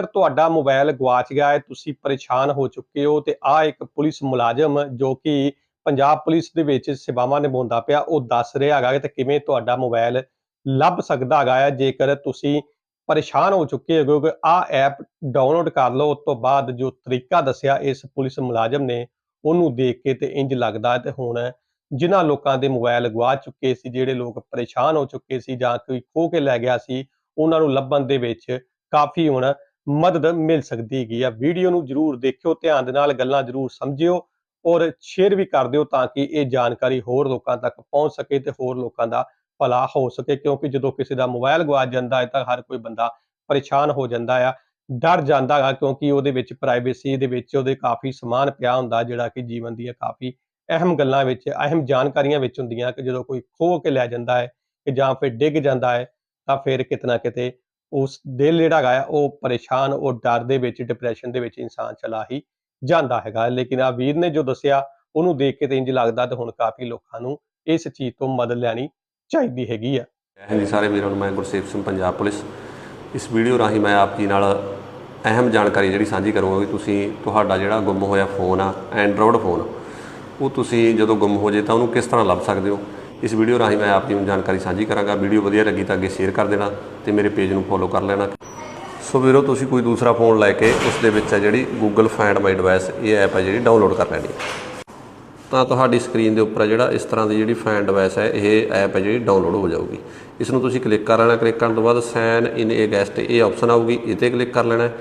ਜੇਕਰ ਤੁਹਾਡਾ ਮੋਬਾਈਲ ਗਵਾਚ ਗਿਆ ਹੈ, ਤੁਸੀਂ ਪਰੇਸ਼ਾਨ ਹੋ ਚੁੱਕੇ ਹੋ ਤੇ ਆ ਇੱਕ ਪੁਲਿਸ ਮੁਲਾਜ਼ਮ ਜੋ ਕਿ ਪੰਜਾਬ ਪੁਲਿਸ ਦੇ ਵਿੱਚ ਸੇਵਾਵਾਂ ਨਿਭਾਉਂਦਾ ਪਿਆ, ਉਹ ਦੱਸ ਰਿਹਾ ਹੈਗਾ ਕਿ ਕਿਵੇਂ ਤੁਹਾਡਾ ਮੋਬਾਈਲ ਲੱਭ ਸਕਦਾ ਹੈਗਾ ਹੈ, ਜੇਕਰ ਤੁਸੀਂ ਪਰੇਸ਼ਾਨ ਹੋ ਚੁੱਕੇ ਹੋ, ਕਿ ਆ ਐਪ ਡਾਊਨਲੋਡ ਕਰ ਲਓ। ਉਸ ਤੋਂ ਬਾਅਦ ਜੋ ਤਰੀਕਾ ਦੱਸਿਆ, ਇਸ ਪੁਲਿਸ ਮੁਲਾਜ਼ਮ ਨੇ ਉਹਨੂੰ ਦੇਖ ਕੇ ਤੇ ਇੰਜ ਲੱਗਦਾ ਹੈ ਤੇ ਹੁਣ ਜਿਨ੍ਹਾਂ ਲੋਕਾਂ ਦੇ ਮੋਬਾਈਲ ਗਵਾ ਚੁੱਕੇ ਸੀ, ਜਿਹੜੇ ਲੋਕ ਪਰੇਸ਼ਾਨ ਹੋ ਚੁੱਕੇ ਸੀ ਜਾਂ ਕੋਈ ਖੋ ਕੇ ਲੈ ਗਿਆ ਸੀ, ਉਹਨਾਂ ਨੂੰ ਲੱਭਣ ਦੇ ਵਿੱਚ ਕਾਫੀ ਹੁਣ ਮਦਦ ਮਿਲ ਸਕਦੀ ਹੈਗੀ ਆ। ਵੀਡੀਓ ਨੂੰ ਜਰੂਰ ਦੇਖਿਓ, ਧਿਆਨ ਦੇ ਨਾਲ ਗੱਲਾਂ ਜਰੂਰ ਸਮਝਿਓ ਔਰ ਸ਼ੇਅਰ ਵੀ ਕਰ ਦਿਓ ਤਾਂ ਕਿ ਇਹ ਜਾਣਕਾਰੀ ਹੋਰ ਲੋਕਾਂ ਤੱਕ ਪਹੁੰਚ ਸਕੇ ਤੇ ਹੋਰ ਲੋਕਾਂ ਦਾ ਭਲਾ ਹੋ ਸਕੇ। ਕਿਉਂਕਿ ਜਦੋਂ ਕਿਸੇ ਦਾ ਮੋਬਾਈਲ ਗਵਾਚ ਜਾਂਦਾ ਹੈ ਤਾਂ ਹਰ ਕੋਈ ਬੰਦਾ ਪਰੇਸ਼ਾਨ ਹੋ ਜਾਂਦਾ ਆ, ਡਰ ਜਾਂਦਾ ਹੈ ਕਿਉਂਕਿ ਉਹਦੇ ਵਿੱਚ ਪ੍ਰਾਈਵੇਸੀ ਦੇ ਵਿੱਚ ਉਹਦੇ ਕਾਫੀ ਸਮਾਨ ਪਿਆ ਹੁੰਦਾ ਜਿਹੜਾ ਕਿ ਜੀਵਨ ਦੀਆਂ ਕਾਫੀ ਅਹਿਮ ਗੱਲਾਂ ਵਿੱਚ, ਅਹਿਮ ਜਾਣਕਾਰੀਆਂ ਵਿੱਚ ਹੁੰਦੀਆਂ ਕਿ ਜਦੋਂ ਕੋਈ ਖੋ ਕੇ ਲੈ ਜਾਂਦਾ ਹੈ ਕਿ ਜਾਂ ਫਿਰ ਡਿੱਗ ਜਾਂਦਾ ਹੈ ਤਾਂ ਫਿਰ ਕਿਤਨਾ ਕਿਤੇ ਉਸ ਦਿਲ ਜਿਹੜਾ ਹੈਗਾ ਉਹ ਪਰੇਸ਼ਾਨ, ਉਹ ਡਰ ਦੇ ਵਿੱਚ ਡਿਪਰੈਸ਼ਨ ਦੇ ਵਿੱਚ ਇਨਸਾਨ ਚਲਾ ਹੀ ਜਾਂਦਾ ਹੈਗਾ। ਲੇਕਿਨ ਆ ਵੀਰ ਨੇ ਜੋ ਦੱਸਿਆ, ਉਹਨੂੰ ਦੇਖ ਕੇ ਤੇ ਇੰਜ ਲੱਗਦਾ ਤੇ ਹੁਣ ਕਾਫੀ ਲੋਕਾਂ ਨੂੰ ਇਸ ਚੀਜ਼ ਤੋਂ ਮਦਦ ਲੈਣੀ ਚਾਹੀਦੀ ਹੈਗੀ ਆ। ਹਾਂਜੀ ਸਾਰੇ ਵੀਰਾਂ ਨੂੰ, ਮੈਂ ਗੁਰਸੇਵ ਸਿੰਘ, ਪੰਜਾਬ ਪੁਲਿਸ। ਇਸ ਵੀਡੀਓ ਰਾਹੀਂ ਮੈਂ ਆਪ ਜੀ ਨਾਲ ਅਹਿਮ ਜਾਣਕਾਰੀ ਜਿਹੜੀ ਸਾਂਝੀ ਕਰੂੰਗਾ ਕਿ ਤੁਸੀਂ ਤੁਹਾਡਾ ਜਿਹੜਾ ਗੁੰਮ ਹੋਇਆ ਫੋਨ ਆ ਐਂਡਰੋਇਡ ਫੋਨ ਉਹ ਤੁਸੀਂ ਜਦੋਂ ਗੁੰਮ ਹੋ ਜੇ ਤਾਂ ਉਹਨੂੰ ਕਿਸ ਤਰ੍ਹਾਂ ਲੱਭ ਸਕਦੇ ਹੋ? ਇਸ ਵੀਡੀਓ ਰਾਹੀਂ ਮੈਂ ਆਪ ਜੀ ਨੂੰ ਜਾਣਕਾਰੀ ਸਾਂਝੀ ਕਰਾਂਗਾ। ਵੀਡੀਓ ਵਧੀਆ ਲੱਗੀ ਤਾਂ ਅੱਗੇ ਸ਼ੇਅਰ ਕਰ ਦੇਣਾ ਤੇ ਮੇਰੇ ਪੇਜ ਨੂੰ ਫੋਲੋ ਕਰ ਲੈਣਾ। ਸੋ ਵੀਰੋ, ਤੁਸੀਂ ਕੋਈ ਦੂਸਰਾ ਫੋਨ ਲੈ ਕੇ ਉਸ ਦੇ ਵਿੱਚ ਹੈ ਜਿਹੜੀ Google Find My Device, ਇਹ ਐਪ ਹੈ ਜਿਹੜੀ ਡਾਊਨਲੋਡ ਕਰ ਲੈਣੀ ਹੈ ਤਾਂ ਤੁਹਾਡੀ ਸਕਰੀਨ ਦੇ ਉੱਪਰ ਜਿਹੜਾ ਇਸ ਤਰ੍ਹਾਂ ਦੀ ਜਿਹੜੀ ਫਾਈਂਡ ਡਿਵਾਈਸ ਹੈ ਇਹ ਐਪ ਹੈ ਜਿਹੜੀ ਡਾਊਨਲੋਡ ਹੋ ਜਾਊਗੀ। ਇਸ ਨੂੰ ਤੁਸੀਂ ਕਲਿੱਕ ਕਰ ਲੈਣਾ। ਕਲਿੱਕ ਕਰਨ ਤੋਂ ਬਾਅਦ ਸਾਈਨ ਇਨ ਏ ਗੈਸਟ ਇਹ ਆਪਸ਼ਨ ਆਊਗੀ। ਇਹ ਤੇ ਕਲਿੱਕ ਕਰ ਲੈਣਾ। ਹੈ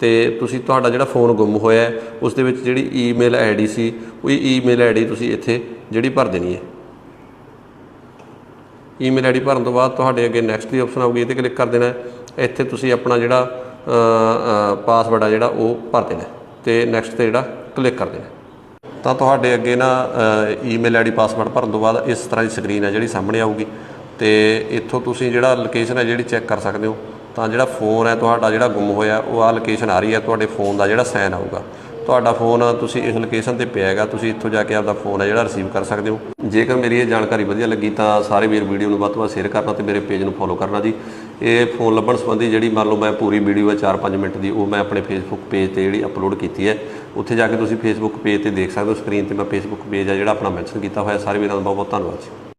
ਤੇ ਤੁਸੀਂ ਤੁਹਾਡਾ ਜਿਹੜਾ ਫੋਨ ਗੁੰਮ ਹੋਇਆ ਉਸ ਦੇ ਵਿੱਚ ਜਿਹੜੀ ਈਮੇਲ ਆਈਡੀ ਸੀ, ਉਹ ਈਮੇਲ ਆਈਡੀ ਤੁਸੀਂ ਇੱਥੇ ਜਿਹੜੀ ਭਰ ਦੇਣੀ ਹੈ। ਈਮੇਲ ਆਈਡੀ ਭਰਨ ਤੋਂ ਬਾਅਦ ਤੁਹਾਡੇ ਅੱਗੇ ਨੈਕਸਟ ਦੀ ਆਪਸ਼ਨ ਆਊਗੀ ਇਹ ਤੇ ਕਲਿੱਕ ਕਰ ਦੇਣਾ ਇੱਥੇ ਤੁਸੀਂ ਆਪਣਾ ਜਿਹੜਾ ਪਾਸਵਰਡ ਆ ਜਿਹੜਾ, ਉਹ ਭਰ ਦੇਣਾ ਹੈ। ਤੇ ਨੈਕਸਟ ਤੇ ਜਿਹੜਾ ਕਲਿੱਕ ਕਰ ਦੇਣਾ ਤਾਂ ਤੁਹਾਡੇ ਅੱਗੇ ਨਾ ਈਮੇਲ ਆਈਡੀ ਪਾਸਵਰਡ ਭਰਨ ਤੋਂ ਬਾਅਦ ਇਸ ਤਰ੍ਹਾਂ ਦੀ ਸਕਰੀਨ ਹੈ ਜਿਹੜੀ ਸਾਹਮਣੇ ਆਊਗੀ। ਤੇ ਇੱਥੋਂ ਤੁਸੀਂ ਜਿਹੜਾ ਲੋਕੇਸ਼ਨ ਹੈ ਜਿਹੜੀ ਚੈੱਕ ਕਰ ਸਕਦੇ ਹੋ। ਤਾਂ ਜਿਹੜਾ ਫੋਨ ਹੈ, ਤੁਹਾਡਾ ਜਿਹੜਾ ਗੁੰਮ ਹੋਇਆ, ਉਹ ਆ ਲੋਕੇਸ਼ਨ ਆ ਰਹੀ ਹੈ, ਤੁਹਾਡੇ ਫੋਨ ਦਾ ਜਿਹੜਾ ਸਾਈਨ ਆਊਗਾ। ਤੁਹਾਡਾ ਫੋਨ ਤੁਸੀਂ ਇਸ ਲੋਕੇਸ਼ਨ ਤੇ ਪਿਆ ਹੈਗਾ, ਤੁਸੀਂ ਇੱਥੋਂ ਜਾ ਕੇ ਆਪਦਾ ਫੋਨ ਹੈ ਜਿਹੜਾ ਰਿਸੀਵ ਕਰ ਸਕਦੇ ਹੋ। ਜੇਕਰ ਮੇਰੀ ਇਹ ਜਾਣਕਾਰੀ ਵਧੀਆ ਲੱਗੀ ਤਾਂ ਸਾਰੇ ਵੀਰ ਵੀਡੀਓ ਨੂੰ ਵੱਧ ਤੋਂ ਵੱਧ ਸ਼ੇਅਰ ਕਰਨਾ ਤੇ ਮੇਰੇ ਪੇਜ ਨੂੰ ਫੋਲੋ ਕਰਨਾ ਜੀ। ਇਹ ਫੋਨ ਲੱਭਣ ਸੰਬੰਧੀ ਜਿਹੜੀ ਮੰਨ ਲਓ ਮੈਂ ਪੂਰੀ ਵੀਡੀਓ ਹੈ 4-5 ਮਿੰਟ ਦੀ, ਉਹ ਮੈਂ ਆਪਣੇ ਫੇਸਬੁੱਕ ਪੇਜ ਤੇ ਜਿਹੜੀ ਅਪਲੋਡ ਕੀਤੀ ਹੈ। ਉੱਥੇ ਜਾ ਕੇ ਤੁਸੀਂ ਫੇਸਬੁੱਕ ਪੇਜ ਤੇ ਦੇਖ ਸਕਦੇ ਹੋ ਸਕਰੀਨ ਤੇ ਮੈਂ ਫੇਸਬੁੱਕ ਪੇਜ ਆ ਜਿਹੜਾ ਆਪਣਾ ਮੈਂਸ਼ਨ ਕੀਤਾ ਹੋਇਆ। ਸਾਰੇ ਵੀਰਾਂ ਦਾ ਬਹੁਤ ਬਹੁਤ ਧੰਨਵਾਦ ਜੀ।